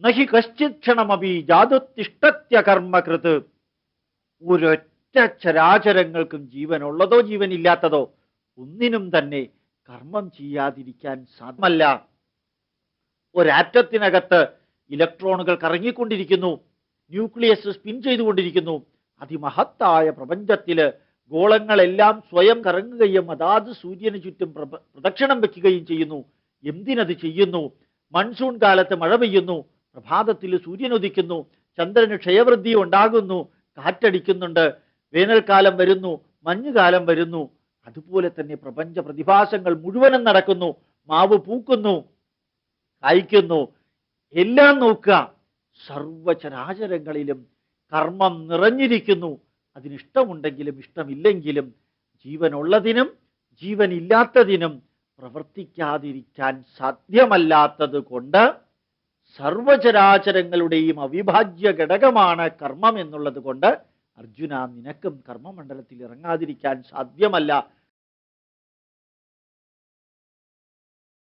നഹി കശ്ചിത് ക്ഷണമപി ജാതുത്തിഷ്ടത്യ കർമ്മകൃത്. ഒരൊറ്റ ചരാചരങ്ങൾക്കും ജീവനുള്ളതോ ജീവനില്ലാത്തതോ ഒന്നിനും തന്നെ കർമ്മം ചെയ്യാതിരിക്കാൻ സാധ്യമല്ല. ഒരാറ്റത്തിനകത്ത് ഇലക്ട്രോണുകൾ കറങ്ങിക്കൊണ്ടിരിക്കുന്നു. ന്യൂക്ലിയസ് സ്പിൻ ചെയ്തുകൊണ്ടിരിക്കുന്നു. അതിമഹത്തായ പ്രപഞ്ചത്തിൽ ഗോളങ്ങളെല്ലാം സ്വയം കറങ്ങുകയും അതാത് സൂര്യന് ചുറ്റും പ്രദക്ഷിണം വെക്കുകയും ചെയ്യുന്നു. എന്തിനത് ചെയ്യുന്നു? മൺസൂൺ കാലത്ത് മഴ പെയ്യുന്നു. പ്രഭാതത്തിൽ സൂര്യൻ ഉദിക്കുന്നു ചന്ദ്രന് ക്ഷയവൃദ്ധി ഉണ്ടാകുന്നു കാറ്റടിക്കുന്നുണ്ട് വേനൽക്കാലം വരുന്നു മഞ്ഞുകാലം വരുന്നു. അതുപോലെ തന്നെ പ്രപഞ്ച പ്രതിഭാസങ്ങൾ മുഴുവനും നടക്കുന്നു മാവ് പൂക്കുന്നു കായ്ക്കുന്നു. എല്ലാം നോക്കുക. സർവചരാചരങ്ങളിലും കർമ്മം നിറഞ്ഞിരിക്കുന്നു. അതിനിഷ്ടമുണ്ടെങ്കിലും ഇഷ്ടമില്ലെങ്കിലും ജീവനുള്ളതിനും ജീവനില്ലാത്തതിനും പ്രവർത്തിക്കാതിരിക്കാൻ സാധ്യമല്ലാത്തത് കൊണ്ട് സർവചരാചരങ്ങളുടെയും അവിഭാജ്യ ഘടകമാണ് കർമ്മം എന്നുള്ളത് കൊണ്ട് അർജുന നിനക്കും കർമ്മമണ്ഡലത്തിൽ ഇറങ്ങാതിരിക്കാൻ സാധ്യമല്ല.